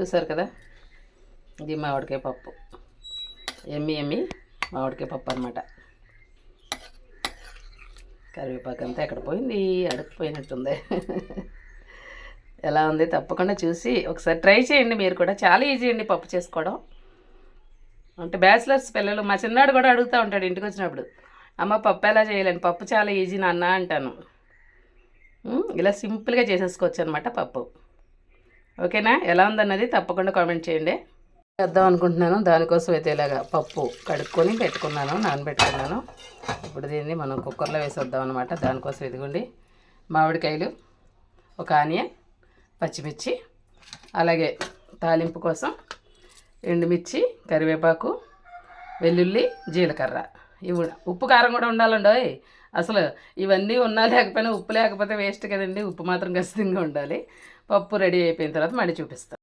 చూసారు కదా? ఇది మామిడికాయ పప్పు. ఎమ్మి ఎమ్మి మామిడికాయ పప్పు అనమాట కరివేపాకు అంతా ఎక్కడ పోయింది? అడుక్కుపోయినట్టుంది ఎలా ఉంది? తప్పకుండా చూసి ఒకసారి ట్రై చేయండి మీరు కూడా. చాలా ఈజీ అండి పప్పు చేసుకోవడం. అంటే బ్యాచిలర్స్ పిల్లలు మా చిన్నాడు కూడా అడుగుతూ ఉంటాడు ఇంటికి వచ్చినప్పుడు. అమ్మ పప్పు ఎలా చేయలేను? పప్పు చాలా ఈజీ నాన్న అంటాను. ఇలా సింపుల్గా చేసేసుకోవచ్చు అనమాట పప్పు. ఓకేనా? ఎలా ఉందన్నది తప్పకుండా కామెంట్ చేయండి. చేద్దాం అనుకుంటున్నాను. దానికోసం అయితే ఇలాగా పప్పు కడుక్కొని పెట్టుకున్నాను నానబెట్టుకున్నాను. ఇప్పుడు దీన్ని మనం కుక్కర్లో వేసేద్దాం అనమాట దానికోసం ఇదిగోండి మామిడికాయలు ఒక ఆనియన్ పచ్చిమిర్చి అలాగే తాలింపు కోసం ఎండుమిర్చి కరివేపాకు వెల్లుల్లి జీలకర్ర. ఇవి ఉప్పు కారం కూడా ఉండాలండి అసలు ఇవన్నీ ఉన్నా లేకపోయినా ఉప్పు లేకపోతే వేస్ట్ కదండి. ఉప్పు మాత్రం ఖచ్చితంగా ఉండాలి. పప్పు రెడీ అయిపోయిన తర్వాత మళ్ళీ చూపిస్తాను.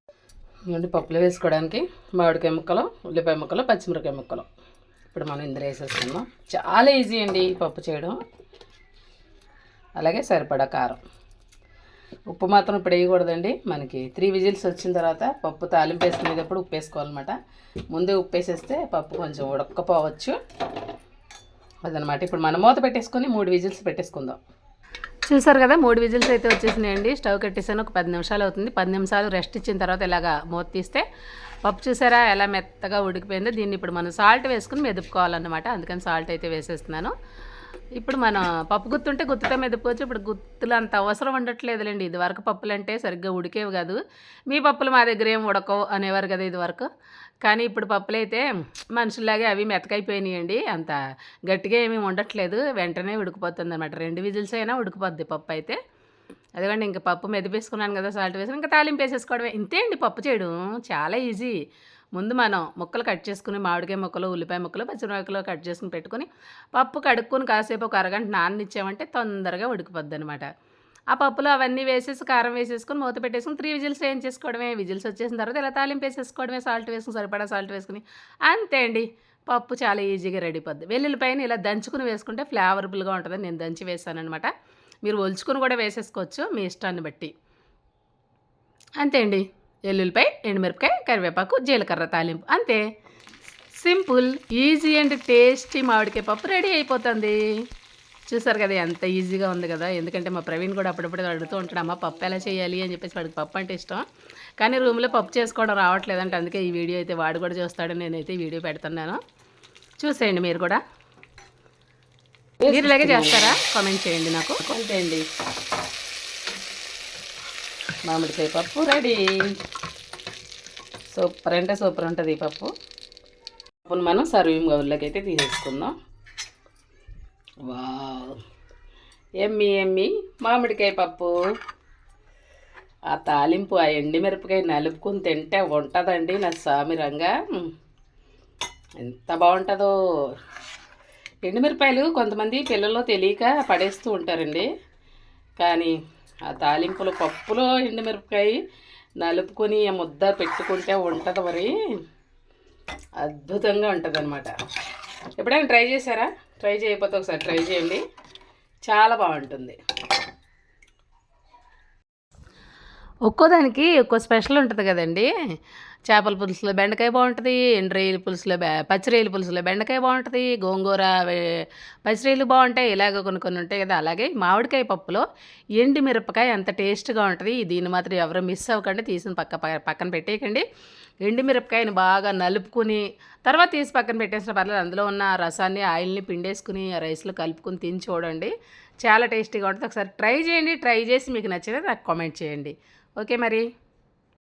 ఇవ్వండి పప్పులు వేసుకోవడానికి మామిడికాయ ముక్కలు ఉల్లిపాయ ముక్కలు పచ్చిమిరకాయ ముక్కలు. ఇప్పుడు మనం ఇందులో వేసేస్తున్నాం చాలా ఈజీ అండి పప్పు చేయడం. అలాగే సరిపడా కారం. ఉప్పు మాత్రం ఇప్పుడు వేయకూడదండి. మనకి త్రీ విజిల్స్ వచ్చిన తర్వాత పప్పు తాలింపు వేసుకునేటప్పుడు ఉప్పు వేసుకోవాలన్నమాట. ముందే ఉప్పు వేసేస్తే పప్పు కొంచెం ఉడక్కపోవచ్చు. అదనమాట. ఇప్పుడు మనం మూత పెట్టేసుకొని మూడు విజిల్స్ పెట్టేసుకుందాం. చూసారు కదా మూడు విజిల్స్ అయితే వచ్చేసినాయండి. స్టవ్ కట్టేసాను ఒక పది నిమిషాలు అవుతుంది. పది నిమిషాలు రెస్ట్ ఇచ్చిన తర్వాత ఇలాగా మూత తీస్తే పప్పు చూసారా ఎలా మెత్తగా ఉడికిపోయిందో. దీన్ని ఇప్పుడు మనం సాల్ట్ వేసుకుని మెదుపుకోవాలన్నమాట. అందుకని సాల్ట్ అయితే వేసేస్తున్నాను. ఇప్పుడు మనం పప్పు గుత్తుంటే గుత్తుతో మెదుపుకోవచ్చు. ఇప్పుడు గుత్తులు అంత అవసరం ఉండట్లేదులేండి. ఇది వరకు పప్పులు అంటే సరిగ్గా ఉడికేవి కాదు. మీ పప్పులు మా దగ్గర ఏం ఉడకవు అనేవారు కదా ఇది వరకు. కానీ ఇప్పుడు పప్పులు అయితే మనుషుల్లాగే అవి మెతకైపోయినాయండి. అంత గట్టిగా ఏమీ ఉండట్లేదు. వెంటనే ఉడికిపోతుంది అనమాట రెండు విజిల్స్ అయినా ఉడికిపోద్ది పప్పు అయితే అదిగోండి ఇంకా పప్పు మెదిపేసుకున్నాను కదా సాల్ట్ వేసి ఇంకా తాలింపు వేసేసుకోవడమే. ఇంతే అండి పప్పు చేయడం. చాలా ఈజీ. ముందు మనం ముక్కలు కట్ చేసుకుని మామిడికాయ ముక్కలు ఉల్లిపాయ ముక్కలు పచ్చిమిరపకాయలు కట్ చేసుకుని పెట్టుకుని పప్పు కడుక్కొని కాసేపు ఒక అరగంట నాననిచ్చామంటే తొందరగా ఉడికిపోద్ది అనమాట ఆ పప్పులో అవన్నీ వేసేసి కారం వేసేసుకొని మూత పెట్టేసుకుని త్రీ విజిల్స్ ఏం చేసుకోవడమే? విజిల్స్ వచ్చేసిన తర్వాత ఇలా తాలింపు వేసేసుకోవడమే? సాల్ట్ వేసుకుని సరిపడా సాల్ట్ వేసుకుని అంతే అండి. పప్పు చాలా ఈజీగా రెడీ అయిపోద్ది. వెల్లుల్లిపైన ఇలా దంచుకుని వేసుకుంటే ఫ్లేవరబుల్గా ఉంటుందని నేను దంచి వేసానమాట మీరు ఒలుచుకుని కూడా వేసేసుకోవచ్చు మీ ఇష్టాన్ని బట్టి. అంతే అండి. ఎల్లుల్లిపాయ ఎండుమిరపకాయ కరివేపాకు జీలకర్ర తాలింపు. అంతే. సింపుల్ ఈజీ అండ్ టేస్టీ మామిడికాయ పప్పు రెడీ అయిపోతుంది. చూసారు కదా ఎంత ఈజీగా ఉంది కదా. ఎందుకంటే మా ప్రవీణ్ కూడా అప్పుడప్పుడు అడుగుతూ ఉంటాడు అమ్మ పప్పు ఎలా చేయాలి? అని చెప్పేసి వాడికి పప్పు అంటే ఇష్టం. కానీ రూమ్లో పప్పు చేసుకోవడం రావట్లేదంటే. అందుకే ఈ వీడియో అయితే వాడు కూడా చూస్తాడు నేనైతే వీడియో పెడుతున్నాను. చూసేయండి మీరు కూడా. మీరు ఇలాగే చేస్తారా? కామెంట్ చేయండి నాకు. అంతే అండి. మామిడికాయ పప్పు రెడీ. సూపర్ అంటే సూపర్ ఉంటుంది ఈ పప్పు? పప్పును మనం సర్వింగ్ బౌల్లోకి అయితే తీసేసుకుందాం. వావ్. ఎమ్మి ఎమ్మి మామిడికాయ పప్పు. ఆ తాలింపు ఆ ఎండిమిరపకాయ నలుపుకుని తింటే ఉంటుందండి నా సామిరంగా ఎంత బాగుంటుందో. ఎండుమిరపాయలు కొంతమంది పిల్లల్లో తెలియక పడేస్తూ ఉంటారండి. కానీ ఆ తాలింపులు పప్పులో ఎండుమిరపకాయ నలుపుకొని ఆ ముద్ద పెట్టుకుంటే ఉంటుంది మరి. అద్భుతంగా ఉంటుంది అనమాట ఎప్పుడైనా ట్రై చేశారా? ట్రై చేయకపోతే ఒకసారి ట్రై చేయండి. చాలా బాగుంటుంది. ఒక్కో దానికి ఒక్కో స్పెషల్ ఉంటుంది కదండి. చేపల పులుసులో బెండకాయ బాగుంటుంది ఎండ్రొయ్యల పులుసులో పచ్చిరేయల పులుసులో బెండకాయ బాగుంటుంది గోంగూర పచ్చిరేయలు బాగుంటాయి ఇలాగ కొన్ని కొన్ని ఉంటాయి కదా. అలాగే మామిడికాయ పప్పులో ఎండు మిరపకాయ అంత టేస్ట్గా ఉంటుంది. దీన్ని మాత్రం ఎవరు మిస్ అవ్వకండి తీసిన పక్క పక్కన పెట్టేయకండి. ఎండు మిరపకాయని బాగా నలుపుకుని తర్వాత తీసి పక్కన పెట్టేసిన పర్లేదు అందులో ఉన్న రసాన్ని ఆయిల్ని పిండేసుకుని రైస్లో కలుపుకుని తిని చూడండి. చాలా టేస్టీగా ఉంటుంది. ఒకసారి ట్రై చేయండి ట్రై చేసి మీకు నచ్చితే నాకు కామెంట్ చేయండి. ఓకే మరి.